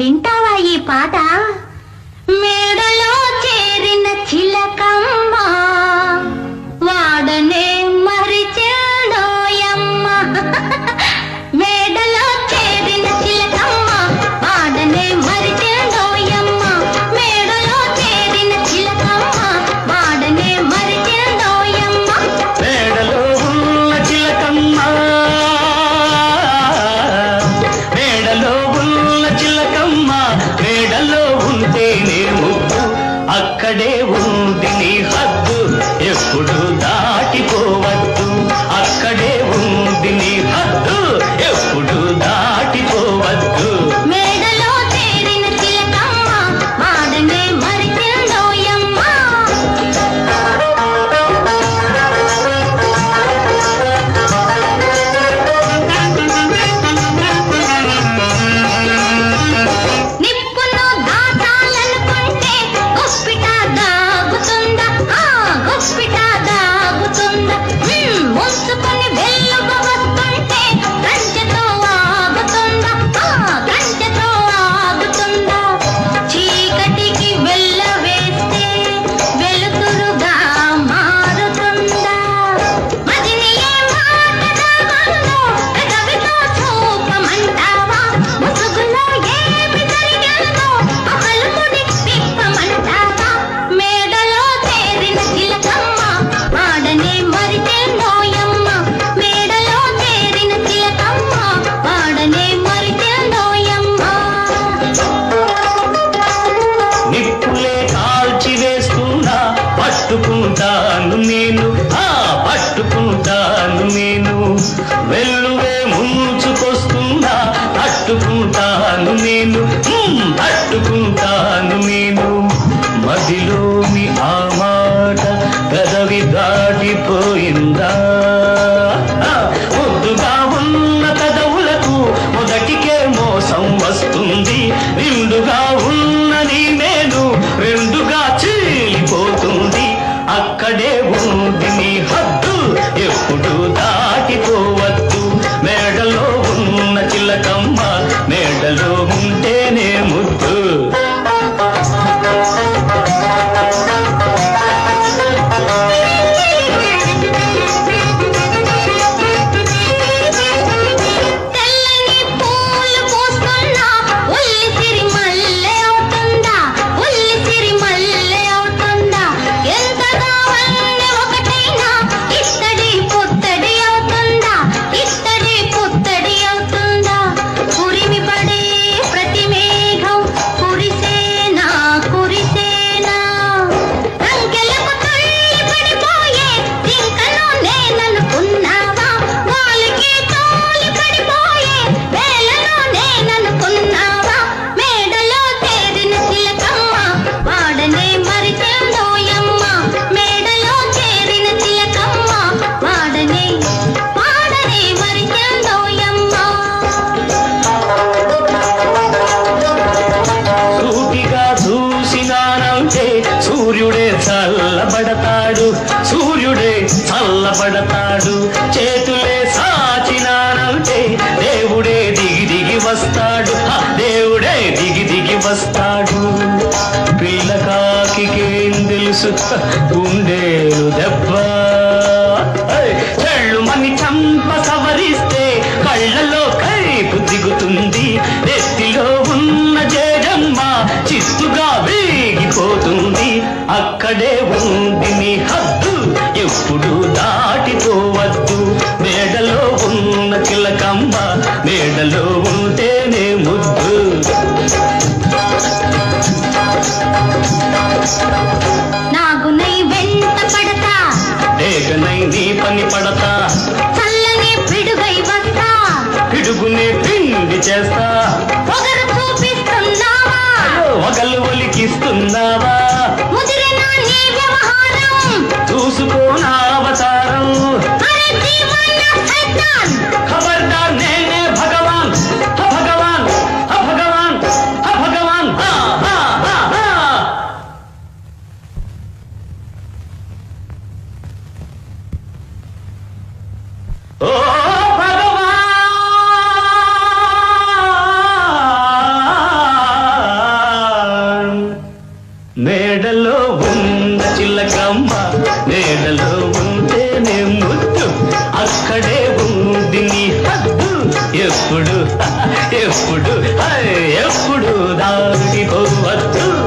వింటావా ఈ పాట? అక్కడే ఉంది నీ హద్దు. ఎప్పుడు దాటిపోవద్దు. అక్కడే వస్తాడు. దేవుడే దిగి దిగి వస్తాడు. పిల్ల కాకికేం తెలుసు? గుండేలు దెబ్బ. చెళ్ళు మని చంప సవరిస్తే కళ్ళలో కైపు దిగుతుంది. ఎత్తిలో ఉన్న జయమ్మ చిత్తుగా వేగిపోతుంది. అక్కడే ఉంది మీ హద్దు. ఎప్పుడు దాటిపోవద్దు. మేడలో ఉన్న కిలకమ్మ మేడలో అక్కడే ముద్దు. అక్కడే ఉంది నీ హద్దు. ఎప్పుడు? ఎప్పుడు? ఎప్పుడు దాటిపోవద్దు